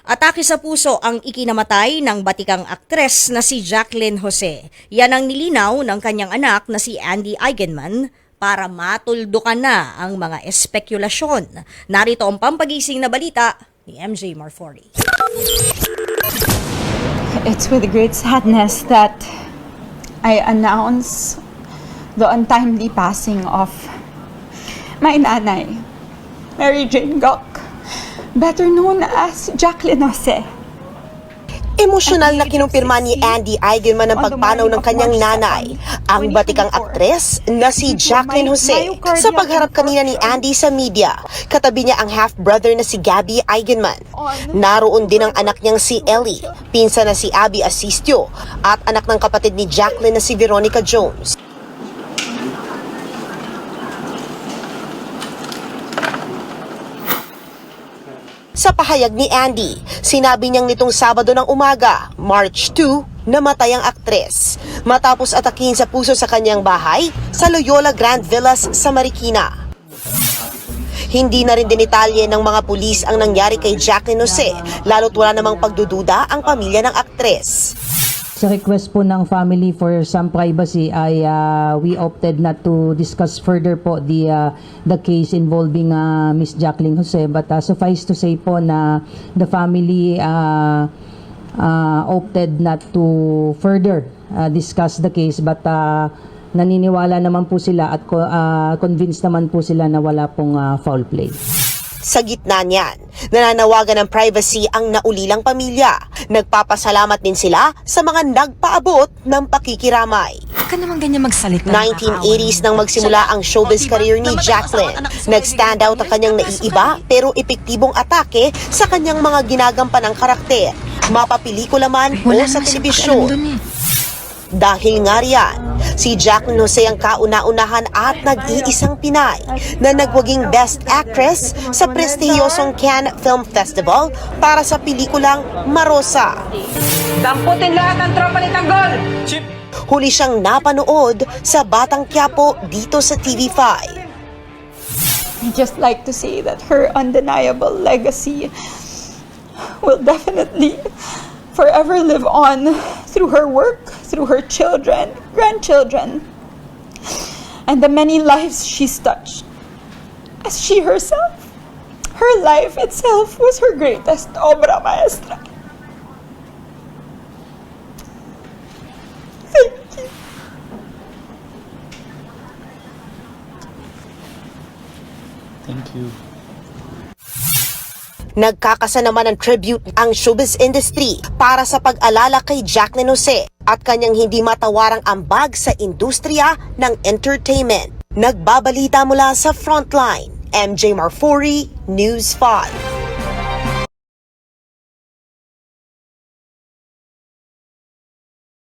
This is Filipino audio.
Atake sa puso ang ikinamatay ng batikang aktres na si Jacqueline Jose. Yan ang nilinaw ng kanyang anak na si Andy Eigenman para matuldukan na ang mga espekulasyon. Narito ang pampagising na balita ni MJ Marfori. It's with great sadness that I announce the untimely passing of my nanay, Mary Jane Gok, better known as Jacqueline Jose. Emosyonal na kinumpirma ni Andy Eigenman ang pagpanaw ng kanyang nanay, ang batikang aktres na si Jacqueline Jose. Sa pagharap kanina ni Andy sa media, katabi niya ang half-brother na si Gabby Eigenman. Naroon din ang anak niyang si Ellie, pinsa na si Abby Asistio, at anak ng kapatid ni Jacqueline na si Veronica Jones. Sa pahayag ni Andy, sinabi niyang nitong Sabado ng umaga, March 2, namatay ang aktres matapos atakin sa puso sa kanyang bahay sa Loyola Grand Villas sa Marikina. Hindi na rin dinitalye ng mga pulis ang nangyari kay Jacqueline Jose, lalo't wala namang pagdududa ang pamilya ng aktres. Sa request po ng family for some privacy ay uh, we opted not to discuss further po the uh, the case involving uh, Miss Jacqueline Jose but uh, suffice to say po na the family uh, uh, opted not to further uh, discuss the case but uh, naniniwala naman po sila at uh, convinced naman po sila na wala pong uh, foul play. Sa gitna niyan, nananawagan ng privacy ang naulilang pamilya. Nagpapasalamat din sila sa mga nagpaabot ng pakikiramay. ka naman ganyan magsalita. 1980s nang magsimula ang showbiz career ni Jacqueline. Nag-stand out ang kanyang naiiba pero epektibong atake sa kanyang mga ginagampanang karakter. Mapapelikula man o sa telebisyon. Dahil nga riyan, si Jacqueline Jose ang kauna-unahan at nag-iisang Pinay na nagwaging Best Actress sa prestihiyosong Cannes Film Festival para sa pelikulang Marosa. Damputin lahat ng tropa ni Tanggol! Huli siyang napanood sa Batang Quiapo dito sa TV5. I just like to say that her undeniable legacy will definitely forever live on through her work, through her children, grandchildren, and the many lives she's touched. As she herself, her life itself was her greatest obra maestra. Thank you. Thank you. Nagkakasa naman ng tribute ang showbiz industry para sa pag-alala kay Jacqueline Jose at kanyang hindi matawarang ambag sa industriya ng entertainment. Nagbabalita mula sa Frontline, MJ Marfori, News 5.